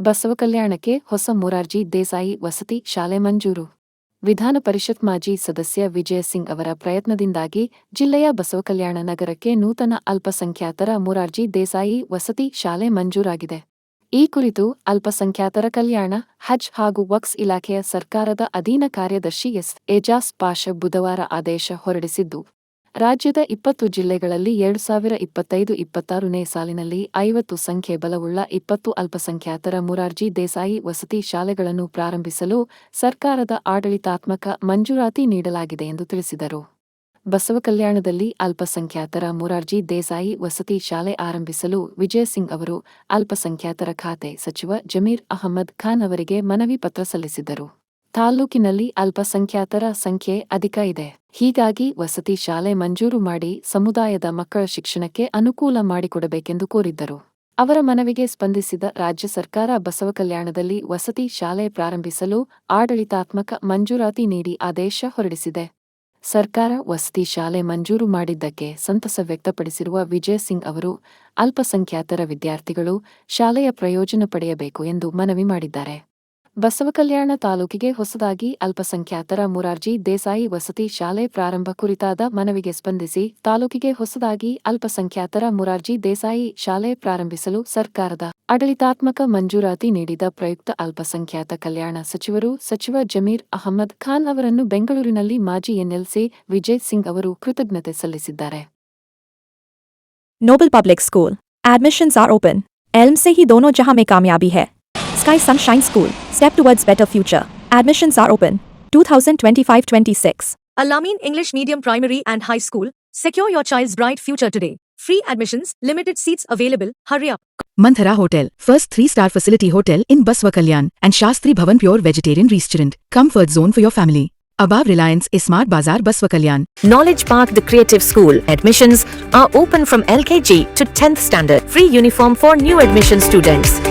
ಬಸವ ಕಲ್ಯಾಣಕ್ಕೆ ಹೊಸ ಮೊರಾರ್ಜಿ, ದೇಸಾಯಿ, ವಸತಿ, ಶಾಲೆ ಮಂಜೂರು. ವಿಧಾನ ಪರಿಷತ್ ಮಾಜಿ ಸದಸ್ಯ ವಿಜಯ ಸಿಂಗ್ ಅವರ ಪ್ರಯತ್ನದಿಂದಾಗಿ ಜಿಲ್ಲೆಯ ಬಸವ ಕಲ್ಯಾಣ ನಗರಕ್ಕೆ ನೂತನ ಅಲ್ಪಸಂಖ್ಯಾತರ ಮೊರಾರ್ಜಿ, ದೇಸಾಯಿ, ವಸತಿ, ಶಾಲೆ ಮಂಜೂರಾಗಿದೆ. ಈ ಕುರಿತು ಅಲ್ಪಸಂಖ್ಯಾತರ ಕಲ್ಯಾಣ, ಹಜ್ ಹಾಗೂ ವಕ್ಸ್ ಇಲಾಖೆಯ ಸರ್ಕಾರದ ಅಧೀನ ಕಾರ್ಯದರ್ಶಿ ಎಸ್. ಎಜಾಸ್ ಪಾಷ ಬುಧವಾರ ಆದೇಶ ಹೊರಡಿಸಿದ್ದು ರಾಜ್ಯದ ಇಪ್ಪತ್ತು ಜಿಲ್ಲೆಗಳಲ್ಲಿ ಎರಡು ಸಾವಿರ ಇಪ್ಪತ್ತೈದು ಇಪ್ಪತ್ತಾರನೇ ಸಾಲಿನಲ್ಲಿ ಐವತ್ತು ಸಂಖ್ಯೆ ಬಲವುಳ್ಳ ಇಪ್ಪತ್ತು ಅಲ್ಪಸಂಖ್ಯಾತರ ಮುರಾರ್ಜಿ ದೇಸಾಯಿ ವಸತಿ ಶಾಲೆಗಳನ್ನು ಪ್ರಾರಂಭಿಸಲು ಸರ್ಕಾರದ ಆಡಳಿತಾತ್ಮಕ ಮಂಜೂರಾತಿ ನೀಡಲಾಗಿದೆ ಎಂದು ತಿಳಿಸಿದರು. ಬಸವಕಲ್ಯಾಣದಲ್ಲಿ ಅಲ್ಪಸಂಖ್ಯಾತರ ಮುರಾರ್ಜಿ ದೇಸಾಯಿ ವಸತಿ ಶಾಲೆ ಆರಂಭಿಸಲು ವಿಜಯ್ ಸಿಂಗ್ ಅವರು ಅಲ್ಪಸಂಖ್ಯಾತರ ಖಾತೆ ಸಚಿವ ಜಮೀರ್ ಅಹಮದ್ ಖಾನ್ ಅವರಿಗೆ ಮನವಿ ಪತ್ರ ಸಲ್ಲಿಸಿದ್ದರು ತಾಲ್ಲೂಕಿನಲ್ಲಿ ಅಲ್ಪಸಂಖ್ಯಾತರ ಸಂಖ್ಯೆ ಅಧಿಕ ಇದೆ. ಹೀಗಾಗಿ ವಸತಿ ಶಾಲೆ ಮಂಜೂರು ಮಾಡಿ ಸಮುದಾಯದ ಮಕ್ಕಳ ಶಿಕ್ಷಣಕ್ಕೆ ಅನುಕೂಲ ಮಾಡಿಕೊಡಬೇಕೆಂದು ಕೋರಿದ್ದರು. ಅವರ ಮನವಿಗೆ ಸ್ಪಂದಿಸಿದ ರಾಜ್ಯ ಸರ್ಕಾರ ಬಸವಕಲ್ಯಾಣದಲ್ಲಿ ವಸತಿ ಶಾಲೆ ಪ್ರಾರಂಭಿಸಲು ಆಡಳಿತಾತ್ಮಕ ಮಂಜೂರಾತಿ ನೀಡಿ ಆದೇಶ ಹೊರಡಿಸಿದೆ. ಸರ್ಕಾರ ವಸತಿ ಶಾಲೆ ಮಂಜೂರು ಮಾಡಿದ್ದಕ್ಕೆ ಸಂತಸ ವ್ಯಕ್ತಪಡಿಸಿರುವ ವಿಜಯ್ ಸಿಂಗ್ ಅವರು, ಅಲ್ಪಸಂಖ್ಯಾತರ ವಿದ್ಯಾರ್ಥಿಗಳು ಶಾಲೆಯ ಪ್ರಯೋಜನ ಪಡೆಯಬೇಕು ಎಂದು ಮನವಿ ಮಾಡಿದ್ದಾರೆ. ಬಸವಕಲ್ಯಾಣ ತಾಲೂಕಿಗೆ ಹೊಸದಾಗಿ ಅಲ್ಪಸಂಖ್ಯಾತರ ಮುರಾರ್ಜಿ ದೇಸಾಯಿ ವಸತಿ ಶಾಲೆ ಪ್ರಾರಂಭ ಕುರಿತಾದ ಮನವಿಗೆ ಸ್ಪಂದಿಸಿ ತಾಲೂಕಿಗೆ ಹೊಸದಾಗಿ ಅಲ್ಪಸಂಖ್ಯಾತರ ಮುರಾರ್ಜಿ ದೇಸಾಯಿ ಶಾಲೆ ಪ್ರಾರಂಭಿಸಲು ಸರ್ಕಾರದ ಆಡಳಿತಾತ್ಮಕ ಮಂಜೂರಾತಿ ನೀಡಿದ ಪ್ರಯುಕ್ತ ಅಲ್ಪಸಂಖ್ಯಾತ ಕಲ್ಯಾಣ ಸಚಿವರು ಸಚಿವ ಜಮೀರ್ ಅಹಮ್ಮದ್ ಖಾನ್ ಅವರನ್ನು ಬೆಂಗಳೂರಿನಲ್ಲಿ ಮಾಜಿ ಎನ್ಎಲ್ಸಿ ವಿಜಯ್ ಸಿಂಗ್ ಅವರು ಕೃತಜ್ಞತೆ ಸಲ್ಲಿಸಿದ್ದಾರೆ. Noble public school admissions are open helm ಹಿ ದೋನೋ ಜಹಾ ಮೇ ಕಾಮಯಾಬಿ ಹೈ. Sky Sunshine School, step towards better future. Admissions are open. 2025-26. Alameen English Medium Primary and High School, secure your child's bright future today. Free admissions, limited seats available. Hurry up. Manthara Hotel, first three-star facility hotel in Baswakalyan and Shastri Bhavan Pure Vegetarian Restaurant. Comfort zone for your family. Above Reliance Smart Bazaar Baswakalyan. Knowledge Park The Creative School admissions are open from LKG to 10th standard. Free uniform for new admission students.